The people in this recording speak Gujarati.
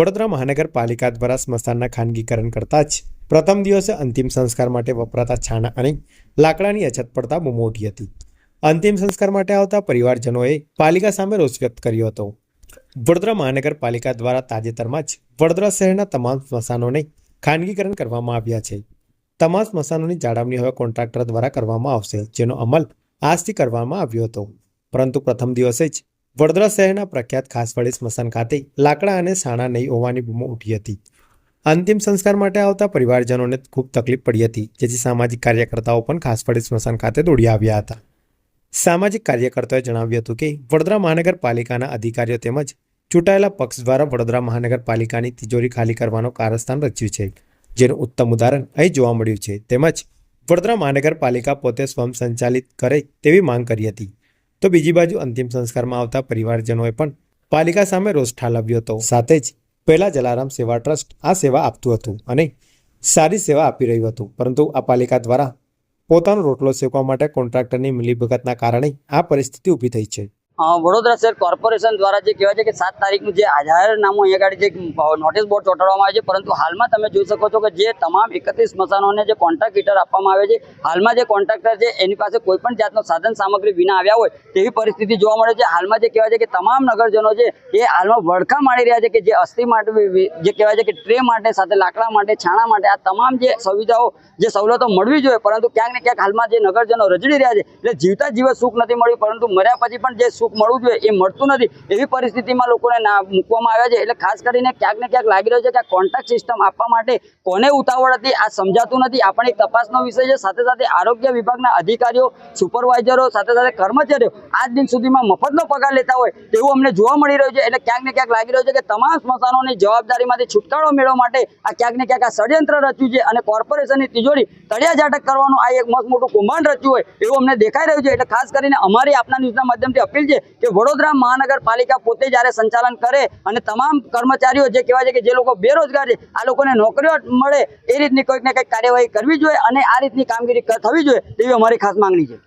વડોદરા મહાનગરપાલિકા દ્વારા સ્મશાનના ખાનગીકરણ કરતાં જ પ્રથમ દિવસે અંતિમ સંસ્કાર માટે વપરાતા છાણા અને લાકડાની અછત પડતા બહુ મોટી હતી. અંતિમ સંસ્કાર માટે આવતા પરિવારજનોએ પાલિકા સામે રોષ વ્યક્ત કર્યો હતો. વડોદરા મહાનગરપાલિકા દ્વારા તાજેતરમાં જ વડોદરા શહેરના તમામ સ્મશાનોને ખાનગીકરણ કરવામાં આવ્યા છે. તમામ સ્મશાનોની જાળવણી હવે કોન્ટ્રાક્ટર દ્વારા કરવામાં આવશે, જેનો અમલ આજથી કરવામાં આવ્યો હતો. પરંતુ પ્રથમ દિવસે જ વડોદરા શહેરના પ્રખ્યાત ખાસવાડી સ્મશાન ખાતે લાકડા અને સાણા નહીં હોવાની બૂમો ઉઠી હતી. અંતિમ સંસ્કાર માટે આવતા પરિવારજનોને ખૂબ તકલીફ પડી હતી, જેથી સામાજિક કાર્યકર્તાઓ પણ ખાસવાડી સ્મશાન ખાતે દોડી આવ્યા હતા. સામાજિક કાર્યકર્તાઓએ જણાવ્યું હતું કે, વડોદરા મહાનગરપાલિકાના અધિકારીઓ તેમજ ચૂંટાયેલા પક્ષ દ્વારા વડોદરા મહાનગરપાલિકાની તિજોરી ખાલી કરવાનો કારસ્થાન રચ્યું છે. જેનું ઉત્તમ ઉદાહરણ અહીં જોવા મળ્યું છે. તેમજ વડોદરા મહાનગરપાલિકા પોતે સ્વયં સંચાલિત કરે તેવી માંગ કરી હતી. તો બીજી બાજુ અંતિમ સંસ્કારમાં આવતા પરિવારજનોએ પણ પાલિકા સામે રોષ ઠાલવ્યો હતો. સાથે જ પહેલા જલારામ સેવા ટ્રસ્ટ આ સેવા આપતું હતું અને સારી સેવા આપી રહ્યું હતું. પરંતુ આ પાલિકા દ્વારા પોતાનો રોટલો શેકવા માટે કોન્ટ્રાક્ટરની મિલીભગતના કારણે આ પરિસ્થિતિ ઊભી થઈ છે. વડોદરા શહેર કોર્પોરેશન દ્વારા જે કહેવાય છે કે સાત તારીખનું જે જાહેરનામું અહીંયા આગળ જે નોટિસ બોર્ડ ચોંટાડવામાં આવે છે, પરંતુ હાલમાં તમે જોઈ શકો છો કે જે તમામ એકત્રીસ સ્મશાનોને જે કોન્ટ્રાક્ટ હીટર આપવામાં આવે છે, હાલમાં જે કોન્ટ્રાક્ટર છે, એની પાસે કોઈ પણ જાતનો સાધન સામગ્રી વિના આવ્યા હોય, તેવી પરિસ્થિતિ જોવા મળે છે. હાલમાં જે કહેવાય છે કે તમામ નગરજનો છે, એ હાલમાં વડખા માણી રહ્યા છે કે જે અસ્થિ માટે જે કહેવાય છે કે ટ્રે માટે સાથે, લાકડા માટે છાણા માટે આ તમામ જે સુવિધાઓ, જે સવલતો મળવી જોઈએ, પરંતુ ક્યાંક ને ક્યાંક હાલમાં જે નગરજનો રજડી રહ્યા છે, એટલે જીવતા જીવત સુખ નથી મળ્યું, પરંતુ મર્યા પછી પણ જે સુખ મળવું જોઈએ, એ મળતું નથી. એવી પરિસ્થિતિમાં લોકોને ના મૂકવામાં આવ્યા છે. એટલે ખાસ કરીને ક્યાંક ને ક્યાંક લાગી રહ્યો છે કે કોન્ટ્રાક્ટ સિસ્ટમ આપવા માટે કોને ઉતાવળ હતી, આ સમજાતું નથી. આ પણ એક તપાસનો વિષય છે. સાથે સાથે આરોગ્ય વિભાગના અધિકારીઓ સુપરવાઇઝરો સાથે સાથે કર્મચારીઓ આજ દિન સુધીમાં મફતનો પગાર લેતા હોય તેવું અમને જોવા મળી રહ્યું છે. એટલે ક્યાંક ને ક્યાંક લાગી રહ્યું છે કે તમામ સ્મશાનોની જવાબદારીમાંથી છુટકારો મેળવવા માટે આ ક્યાંક ને ક્યાંક આ ષડયંત્ર રચ્યું છે અને કોર્પોરેશનની તિજોરી તળિયા ઝાટક કરવાનું આ એક મસ્ત મોટું કૌભાંડ રચ્યું હોય એવું અમને દેખાઈ રહ્યું છે. એટલે ખાસ કરીને અમારી આપના ન્યૂઝના માધ્યમથી અપીલ છે કે વડોદરા મહાનગરપાલિકા પોતે જ્યારે સંચાલન કરે અને તમામ કર્મચારીઓ જે કહેવાય છે કે જે લોકો બેરોજગાર છે, આ લોકોને નોકરીઓ મળે, એ રીતની કોઈક ને કંઈક કાર્યવાહી કરવી જોઈએ અને આ રીતની કામગીરી થવી જોઈએ તેવી અમારી ખાસ માંગણી છે.